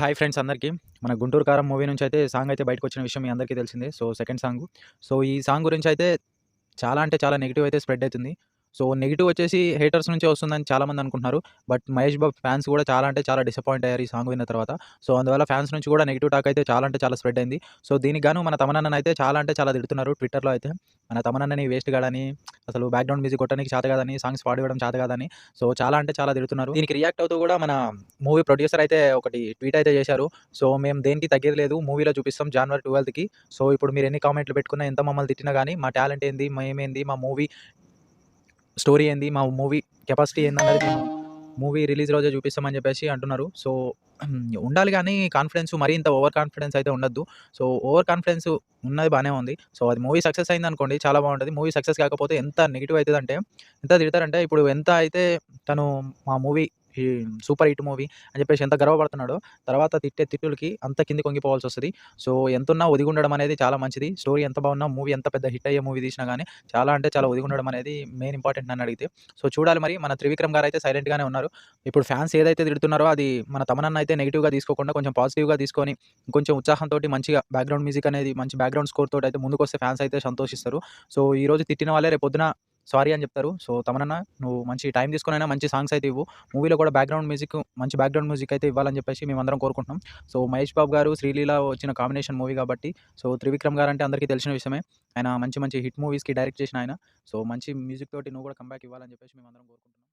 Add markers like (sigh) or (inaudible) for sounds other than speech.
Hi friends అందరికీ. మన గుంటూరు కారం మూవీ నుంచి అయితే సాంగ్ అయితే బయటకు వచ్చిన విషయం మీ అందరికీ తెలిసిందే. సో సెకండ్ సాంగ్ సో ఈ సాంగ్ గురించి అయితే చాలా అంటే చాలా నెగిటివ్ అయితే స్ప్రెడ్ అవుతుంది. సో నెగిటివ్ వచ్చేసి హేటర్స్ నుంచే వస్తుందని చాలామంది అనుకుంటున్నారు. బట్ మహేష్ బాబు ఫ్యాన్స్ కూడా చాలా అంటే చాలా డిసప్పాయింట్ అయ్యారు ఈ సాంగ్ విన్న తర్వాత. సో అందువల్ల ఫ్యాన్స్ నుంచి కూడా నెగిటివ్ టాక్ అయితే చాలా అంటే చాలా స్ప్రెడ్ అయింది. సో దీనికి గాను మన తమనన్న అయితే చాలా అంటే చాలా తిడుతున్నారు ట్విట్టర్లో అయితే. మన తమనన్నని వేస్ట్ కాదని అసలు బ్యాక్గ్రౌండ్ మ్యూజిక్ కొట్టడానికి చేత కాదని సాంగ్స్ పాడివ్వడం చేత కాదని సో చాలా అంటే చాలా తిడుతున్నారు. దీనికి రియాక్ట్ అవుతూ కూడా మన మూవీ ప్రొడ్యూసర్ అయితే ఒకటి ట్వీట్ అయితే చేశారు. సో మేము దేనికి తగ్గేది లేదు. మూవీలో చూపిస్తాం జనవరి ట్వెల్త్కి. సో ఇప్పుడు మీరు ఎన్ని కామెంట్లు పెట్టుకున్నా ఎంత మమ్మల్ని తిట్టినా కానీ మా టాలెంట్ ఏంది మేమేంది మా మూవీ స్టోరీ ఏంది? మా మూవీ కెపాసిటీ ఏందన్నది మూవీ రిలీజ్ రోజే చూపిస్తామని చెప్పేసి అంటున్నారు. సో (clears throat) ఉండాలి కానీ కాన్ఫిడెన్స్ మరీ ఇంత ఓవర్ కాన్ఫిడెన్స్ అయితే ఉండద్దు. సో ఓవర్ కాన్ఫిడెన్స్ ఉన్నది బాగానే ఉంది. సో అది మూవీ సక్సెస్ అయింది అనుకోండి చాలా బాగుంటుంది. మూవీ సక్సెస్ కాకపోతే ఎంత నెగిటివ్ అవుతుందంటే ఎంత తిడతారంటే ఇప్పుడు ఎంత అయితే తను మా మూవీ ఈ సూపర్ హిట్ మూవీ అని చెప్పేసి ఎంత గర్వపడుతున్నాడో తర్వాత తిట్టే తిట్టులకి అంత కింది కొంగిపోవాల్సి వస్తుంది. సో ఎంతున్నా ఒదిగి ఉండడం అనేది చాలా మంచిది. స్టోరీ ఎంత బాగున్నా మూవీ ఎంత పెద్ద హిట్ అయ్యే మూవీ తీసినా కానీ చాలా అంటే చాలా ఒదిగి ఉండడం అనేది మెయిన్ ఇంపార్టెంట్ నన్ను అడిగితే. సో చూడాలి మరి. మన త్రివిక్రమ్ గారు అయితే సైలెంట్గానే ఉన్నారు. ఇప్పుడు ఫ్యాన్స్ ఏదైతే తిడుతున్నారో అది మన తమనన్న అయితే నెగిటివ్గా తీసుకోకుండా కొంచెం పాజిటివ్గా తీసుకొని కొంచెం ఉత్సాహంతో మంచిగా బ్యాక్గ్రౌండ్ మ్యూజిక్ అనేది మంచి బ్యాక్గ్రౌండ్ స్కోర్ తోటి అయితే ముందుకు వస్తే ఫ్యాన్స్ అయితే సంతోషిస్తారు. సో ఈ రోజు తిట్టిన వాళ్ళే రేపు పొద్దున సారీ అని చెప్తారు. సో తమనన్న నువ్వు మంచి టైం తీసుకునైనా మంచి సాంగ్స్ అయితే ఇవ్వు. మూవీలో కూడా బ్యాక్గ్రౌండ్ మ్యూజిక్ మంచి బ్యాక్గ్రౌండ్ మ్యూజిక్ అయితే ఇవ్వాలని చెప్పేసి మేమందరం కోరుకుంటున్నాం. సో మహేష్ బాబు గారు శ్రీలీల వచ్చిన కాంబినేషన్ మూవీ కాబట్టి సో త్రివిక్రమ్ గారు అంటే అందరికీ తెలిసిన విషయమే. ఆయన మంచి మంచి హిట్ మూవీస్కి డైరెక్ట్ చేసిన ఆయన. సో మంచి మ్యూజిక్ తోటి నువ్వు కూడా కంబ్యాక్ ఇవ్వాలని చెప్పేసి మేమందరం కోరుకుంటున్నాం.